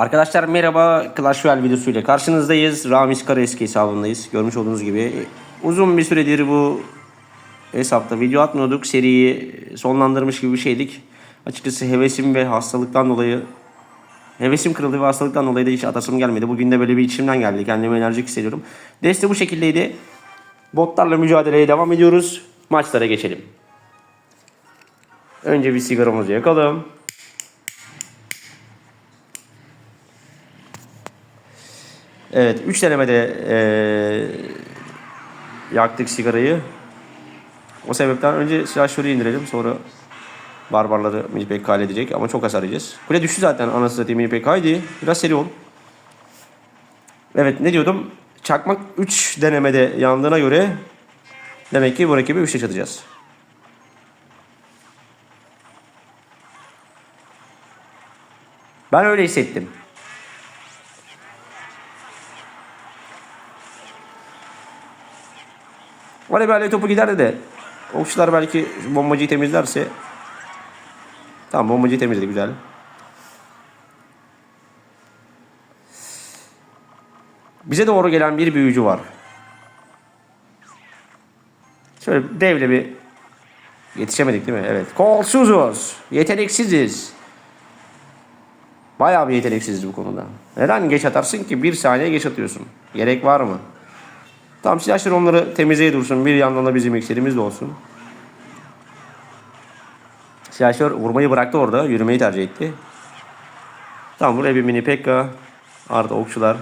Arkadaşlar merhaba Clash Royale videosuyla karşınızdayız. Ramiz Kara eski hesabındayız. Görmüş olduğunuz gibi uzun bir süredir bu hesapta video atmıyorduk. Seriyi sonlandırmış gibi bir şeydik. Açıkçası hevesim ve hastalıktan dolayı hevesim kırıldı ve hastalıktan dolayı da hiç atasım gelmedi. Bugün de böyle bir içimden geldi. Kendimi enerjik hissediyorum. Deste bu şekildeydi. Botlarla mücadeleye devam ediyoruz. Maçlara geçelim. Önce bir sigaramızı yakalım. Evet, 3 denemede eee yaktık sigarayı. O sebepten önce silahşörü indirelim sonra barbarları mini PK halledecek ama çok hasar yiyeceğiz. Kule düştü zaten anasını satayım mini PK. Haydi biraz seri ol. Evet ne diyordum? Çakmak 3 denemede yandığına göre demek ki bu rakibi 3'te çatacağız. Ben öyle hissettim. Böyle topu giderdi de okçular belki bombacıyı temizlerse Tamam bombacıyı temizledi güzel. Bize doğru gelen bir büyücü var. Şöyle devle bir yetişemedik değil mi? Evet. Kolsuzuz. Yeteneksiziz. Bayağı bir yeteneksiziz bu konuda. Neden geç atarsın ki? Bir saniye geç atıyorsun. Gerek var mı? Tamam silahlar onları temizleye dursun. Bir yandan da bizim ekserimiz de olsun. Silahlar vurmayı bıraktı orada. Yürümeyi tercih etti. Tamam buraya bir mini pekka. Arda okçular.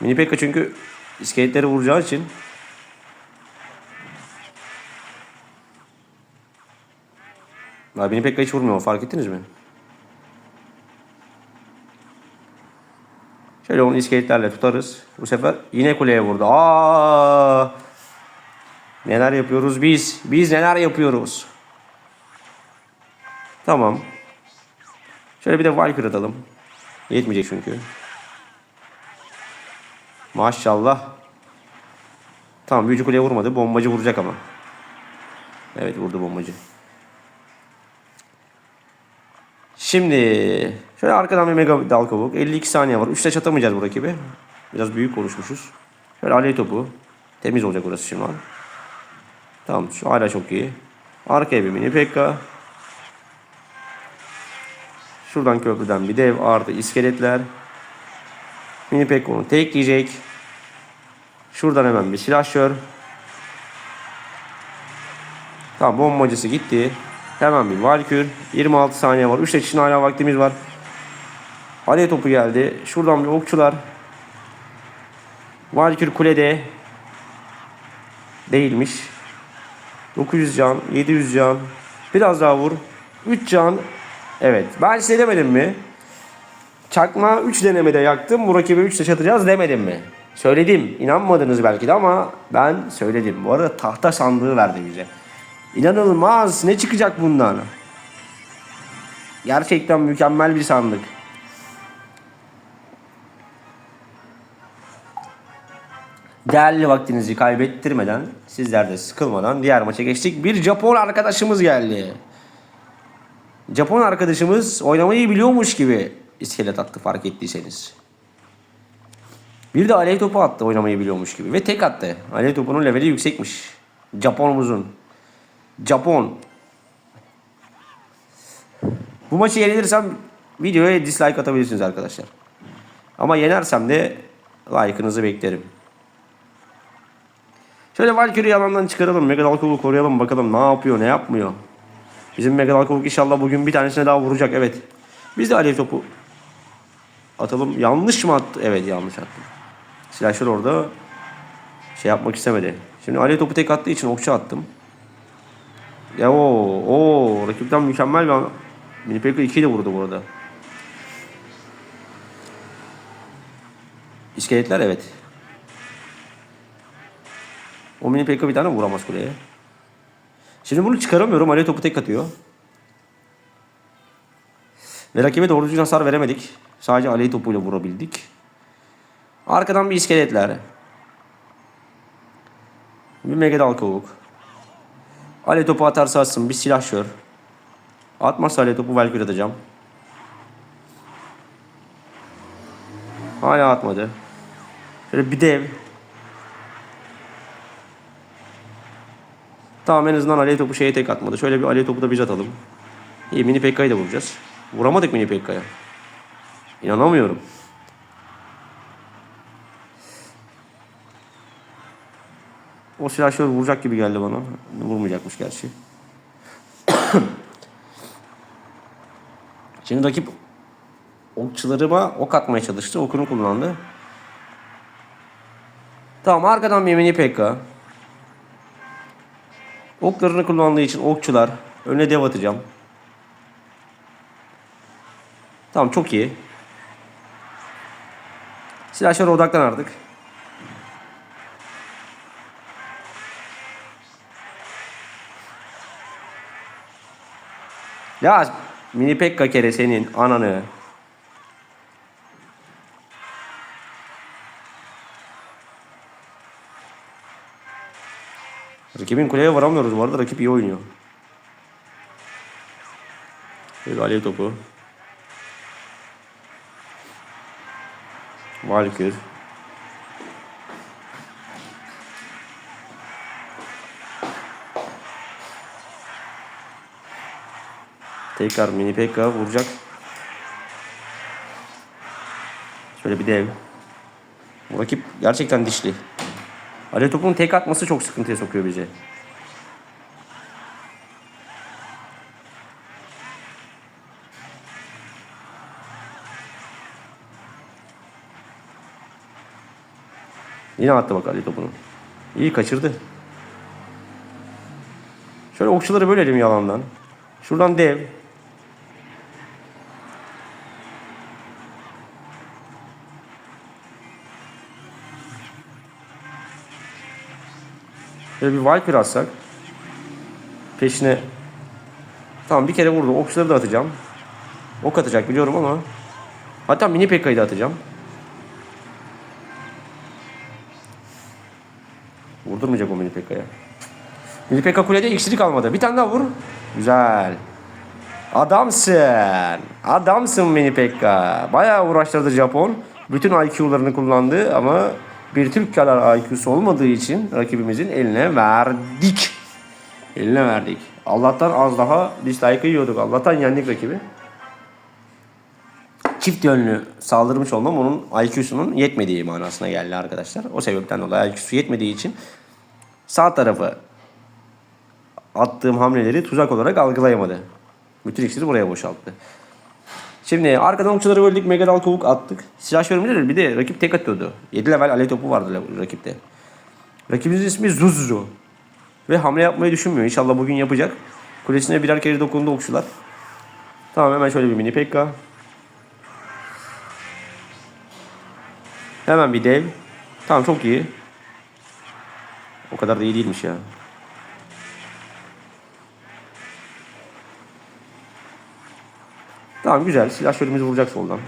Mini pekka çünkü iskeletleri vuracağı için Abi mini pekka hiç vurmuyor fark ettiniz mi? Şöyle onu iskeletlerle tutarız. Bu sefer yine kuleye vurdu. Aa! Neler yapıyoruz biz? Biz neler yapıyoruz? Tamam. Şöyle bir de Valkyrie atalım. Yetmeyecek çünkü. Maşallah. Tamam büyücü kuleye vurmadı. Bombacı vuracak ama. Evet vurdu bombacı. Şimdi şöyle arkadan bir mega dal kabuk. 52 saniye var. 3'te çatamayacağız bu rakibi. Biraz büyük konuşmuşuz. Şöyle aley topu. Temiz olacak orası şimdi. Tamam şu hala çok iyi. Arkaya bir mini pekka. Şuradan köprüden bir dev artı iskeletler. Mini pekka onu tekleyecek. Şuradan hemen bir silahşör. Tamam bombacısı gitti. Hemen bir valkür. 26 saniye var. 3 için hala vaktimiz var. Alev topu geldi. Şuradan bir okçular. Valkür kulede. Değilmiş. 900 can, 700 can. Biraz daha vur. 3 can. Evet. Ben size demedim mi? Çakma 3 denemede yaktım. Bu rakibi 3'te çatacağız demedim mi? Söyledim. İnanmadınız belki de ama ben söyledim. Bu arada tahta sandığı verdi bize. İnanılmaz. Ne çıkacak bundan? Gerçekten mükemmel bir sandık. Değerli vaktinizi kaybettirmeden, sizler de sıkılmadan diğer maça geçtik. Bir Japon arkadaşımız geldi. Japon arkadaşımız oynamayı biliyormuş gibi iskelet attı fark ettiyseniz. Bir de alev topu attı oynamayı biliyormuş gibi. Ve tek attı. Alev topunun leveli yüksekmiş. Japonumuzun. Japon. Bu maçı yenilirsem videoya dislike atabilirsiniz arkadaşlar. Ama yenersem de like'ınızı beklerim. Şöyle Valkyrie'yi alandan çıkaralım. Megadalkov'u koruyalım bakalım ne yapıyor ne yapmıyor. Bizim Megadalkov inşallah bugün bir tanesine daha vuracak evet. Biz de alev topu atalım. Yanlış mı attı? Evet yanlış attı. Silahşör orada şey yapmak istemedi. Şimdi alev topu tek attığı için okçu attım. Ya o o rakipten mükemmel bir Mini Pekka 2'yi de vurdu burada. İskeletler evet. O mini peko bir tane vuramaz kuleye. Şimdi bunu çıkaramıyorum. Ali topu tek atıyor. Ve rakibe doğru düzgün hasar veremedik. Sadece Ali topuyla vurabildik. Arkadan bir iskeletler. Bir Megedal kovuk. Ali topu atarsa atsın. Bir silahşör. Atmazsa Ali topu Valkyrie atacağım. Hala atmadı. Şöyle bir dev. Tamam en azından alev topu şeye tek atmadı. Şöyle bir alev topu da biz atalım. İyi mini Pekka'yı da vuracağız. Vuramadık mini Pekka'ya. İnanamıyorum. O silahşör vuracak gibi geldi bana. Vurmayacakmış gerçi. Şimdi rakip okçularıma ok atmaya çalıştı. Okunu kullandı. Tamam arkadan bir mini Pekka. Oklarını kullandığı için okçular. Önüne dev atacağım. Tamam çok iyi. Silahşöre odaklan artık. Ya mini Pekka kere senin ananı. Rakibin kuleye varamıyoruz bu arada. Rakip iyi oynuyor. Böyle alev topu. Valkür. Tekrar mini PK vuracak. Şöyle bir dev. Bu rakip gerçekten dişli. Alev topun tek atması çok sıkıntıya sokuyor bizi. Yine attı bak Ali topunu. İyi kaçırdı. Şöyle okçuları bölelim yalandan. Şuradan dev. Şöyle bir Viper atsak. Peşine. Tamam bir kere vurdu. Okçuları da atacağım. Ok atacak biliyorum ama. Hatta mini Pekka'yı da atacağım. Vurdurmayacak o mini Pekka'ya. Mini Pekka kulede iksiri kalmadı. Bir tane daha vur. Güzel. Adamsın. Adamsın mini Pekka. Bayağı uğraştırdı Japon. Bütün IQ'larını kullandı ama bir Türk kadar IQ'su olmadığı için rakibimizin eline verdik. Eline verdik. Allah'tan az daha dislike yiyorduk. Allah'tan yendik rakibi. Çift yönlü saldırmış olmam onun IQ'sunun yetmediği manasına geldi arkadaşlar. O sebepten dolayı IQ'su yetmediği için sağ tarafı attığım hamleleri tuzak olarak algılayamadı. Bütün iksiri buraya boşalttı. Şimdi arkadan okçuları böldük. Mega dal kovuk attık. Silah şörümleri bir de rakip tek atıyordu. 7 level alev topu vardı rakipte. Rakibimizin ismi Zuzu. Ve hamle yapmayı düşünmüyor. İnşallah bugün yapacak. Kulesine birer kere dokundu okçular. Tamam hemen şöyle bir mini pekka. Hemen bir dev. Tamam çok iyi. O kadar da iyi değilmiş ya. Tamam güzel. Silah şölümüzü vuracak soldan.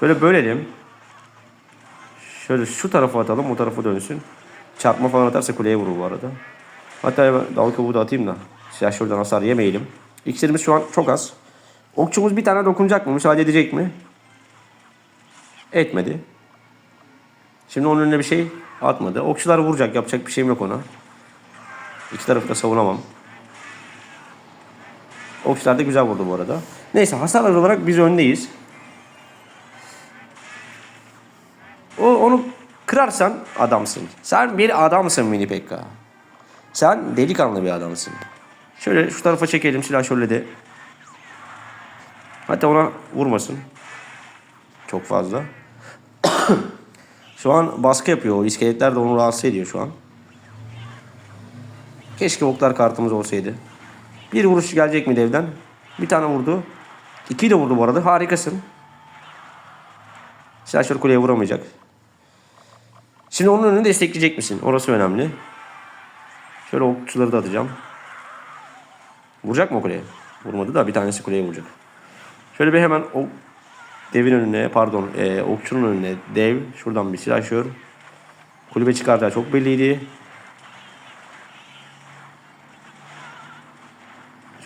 Şöyle bölelim. Şöyle şu tarafa atalım. O tarafa dönsün. Çarpma falan atarsa kuleye vurur bu arada. Hatta dal kavuğu da atayım da. Silah şuradan hasar yemeyelim. İksirimiz şu an çok az. Okçumuz bir tane dokunacak mı? Müsaade edecek mi? Etmedi. Şimdi onun önüne bir şey atmadı. Okçular vuracak. Yapacak bir şeyim yok ona. İki tarafı da savunamam. Okçular da güzel vurdu bu arada. Neyse hasar olarak biz öndeyiz. O, onu kırarsan adamsın. Sen bir adamsın mini. Sen delikanlı bir adamsın. Şöyle şu tarafa çekelim silah şöyle de. Hatta ona vurmasın. Çok fazla. şu an baskı yapıyor. O iskeletler de onu rahatsız ediyor şu an. Keşke oklar kartımız olsaydı. Bir vuruş gelecek mi devden? Bir tane vurdu. İkiyi de vurdu bu arada. Harikasın. Silahşör kuleye vuramayacak. Şimdi onun önünü destekleyecek misin? Orası önemli. Şöyle okçuları da atacağım. Vuracak mı o kuleye? Vurmadı da bir tanesi kuleye vuracak. Şöyle bir hemen o devin önüne pardon e, okçunun önüne dev. Şuradan bir silahşör. Kulübe çıkaracağı çok belliydi.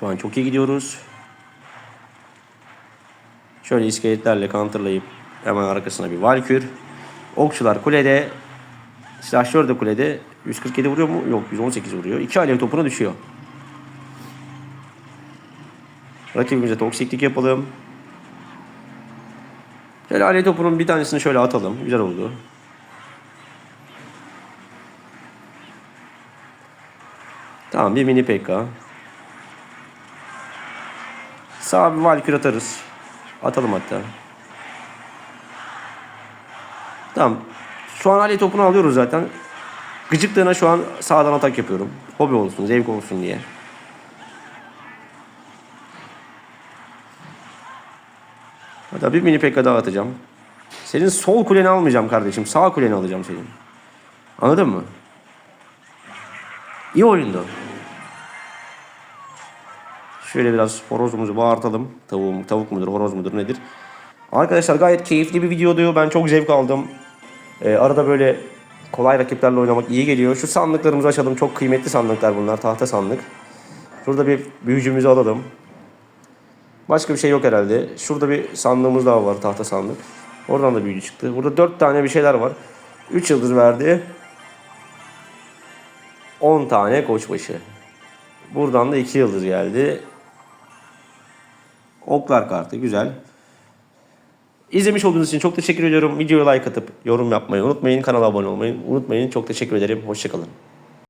Şu an çok iyi gidiyoruz. Şöyle iskeletlerle counterlayıp hemen arkasına bir valkür. Okçular kulede. Silahşör de kulede. 147 vuruyor mu? Yok 118 vuruyor. İki alev topuna düşüyor. Rakibimize toksiklik yapalım. Şöyle alev topunun bir tanesini şöyle atalım. Güzel oldu. Tamam bir mini PK. Sağ bir valkür atarız. Atalım hatta. Tamam. Şu an alev topunu alıyoruz zaten. Gıcıklığına şu an sağdan atak yapıyorum. Hobi olsun, zevk olsun diye. Hatta bir mini PK daha atacağım. Senin sol kuleni almayacağım kardeşim. Sağ kuleni alacağım senin. Anladın mı? İyi oyundu. Şöyle biraz horozumuzu bağırtalım. Tavuğum, tavuk mudur, horoz mudur nedir? Arkadaşlar gayet keyifli bir videodu. Ben çok zevk aldım. Ee, arada böyle kolay rakiplerle oynamak iyi geliyor. Şu sandıklarımızı açalım. Çok kıymetli sandıklar bunlar. Tahta sandık. Şurada bir büyücümüzü alalım. Başka bir şey yok herhalde. Şurada bir sandığımız daha var. Tahta sandık. Oradan da büyücü çıktı. Burada 4 tane bir şeyler var. 3 yıldız verdi. 10 tane koçbaşı. Buradan da 2 yıldız geldi. Oklar kartı güzel. İzlemiş olduğunuz için çok teşekkür ediyorum. Videoya like atıp yorum yapmayı unutmayın. Kanala abone olmayı unutmayın. Çok teşekkür ederim. Hoşçakalın.